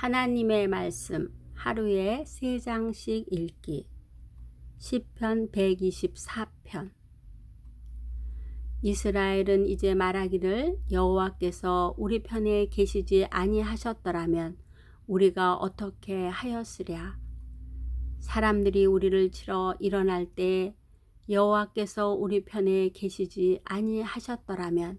하나님의 말씀 하루에 세 장씩 읽기. 시편 124편. 이스라엘은 이제 말하기를 여호와께서 우리 편에 계시지 아니하셨더라면 우리가 어떻게 하였으랴. 사람들이 우리를 치러 일어날 때 여호와께서 우리 편에 계시지 아니하셨더라면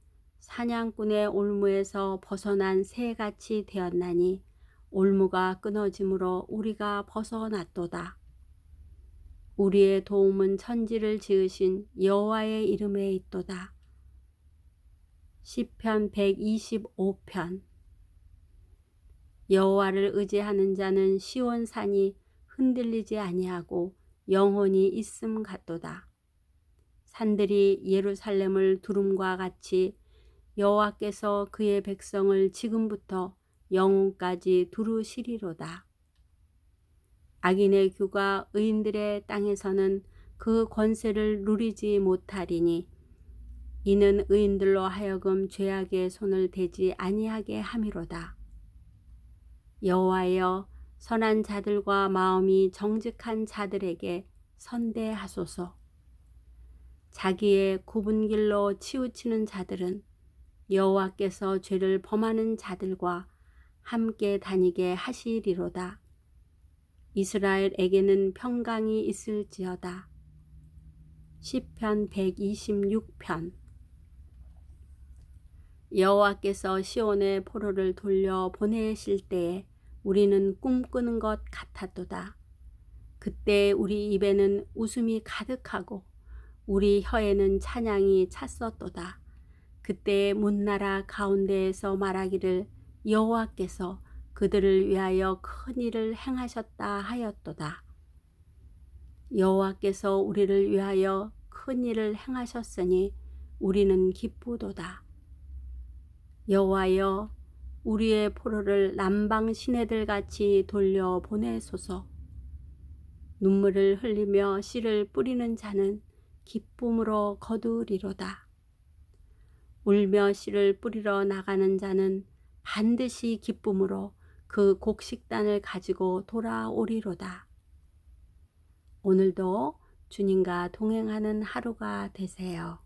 사냥꾼의 올무에서 벗어난 새같이 되었나니 올무가 끊어짐으로 우리가 벗어났도다. 우리의 도움은 천지를 지으신 여호와의 이름에 있도다. 시편 125편 여호와를 의지하는 자는 시온 산이 흔들리지 아니하고 영혼이 있음 같도다. 산들이 예루살렘을 두름과 같이 여호와께서 그의 백성을 지금부터 영혼까지 두루시리로다. 악인의 규가 의인들의 땅에서는 그 권세를 누리지 못하리니 이는 의인들로 하여금 죄악의 손을 대지 아니하게 함이로다. 여호와여 선한 자들과 마음이 정직한 자들에게 선대하소서. 자기의 굽은 길로 치우치는 자들은 여호와께서 죄를 범하는 자들과 함께 다니게 하시리로다. 이스라엘에게는 평강이 있을지어다. 시편 126편 여호와께서 시온의 포로를 돌려 보내실 때에 우리는 꿈꾸는 것 같았도다. 그때 우리 입에는 웃음이 가득하고 우리 혀에는 찬양이 찼었도다. 그때 문나라 가운데에서 말하기를 여호와께서 그들을 위하여 큰 일을 행하셨다 하였도다. 여호와께서 우리를 위하여 큰 일을 행하셨으니 우리는 기쁘도다. 여호와여 우리의 포로를 남방 시내들 같이 돌려 보내소서. 눈물을 흘리며 씨를 뿌리는 자는 기쁨으로 거두리로다. 울며 씨를 뿌리러 나가는 자는 반드시 기쁨으로 그 곡식단을 가지고 돌아오리로다. 오늘도 주님과 동행하는 하루가 되세요.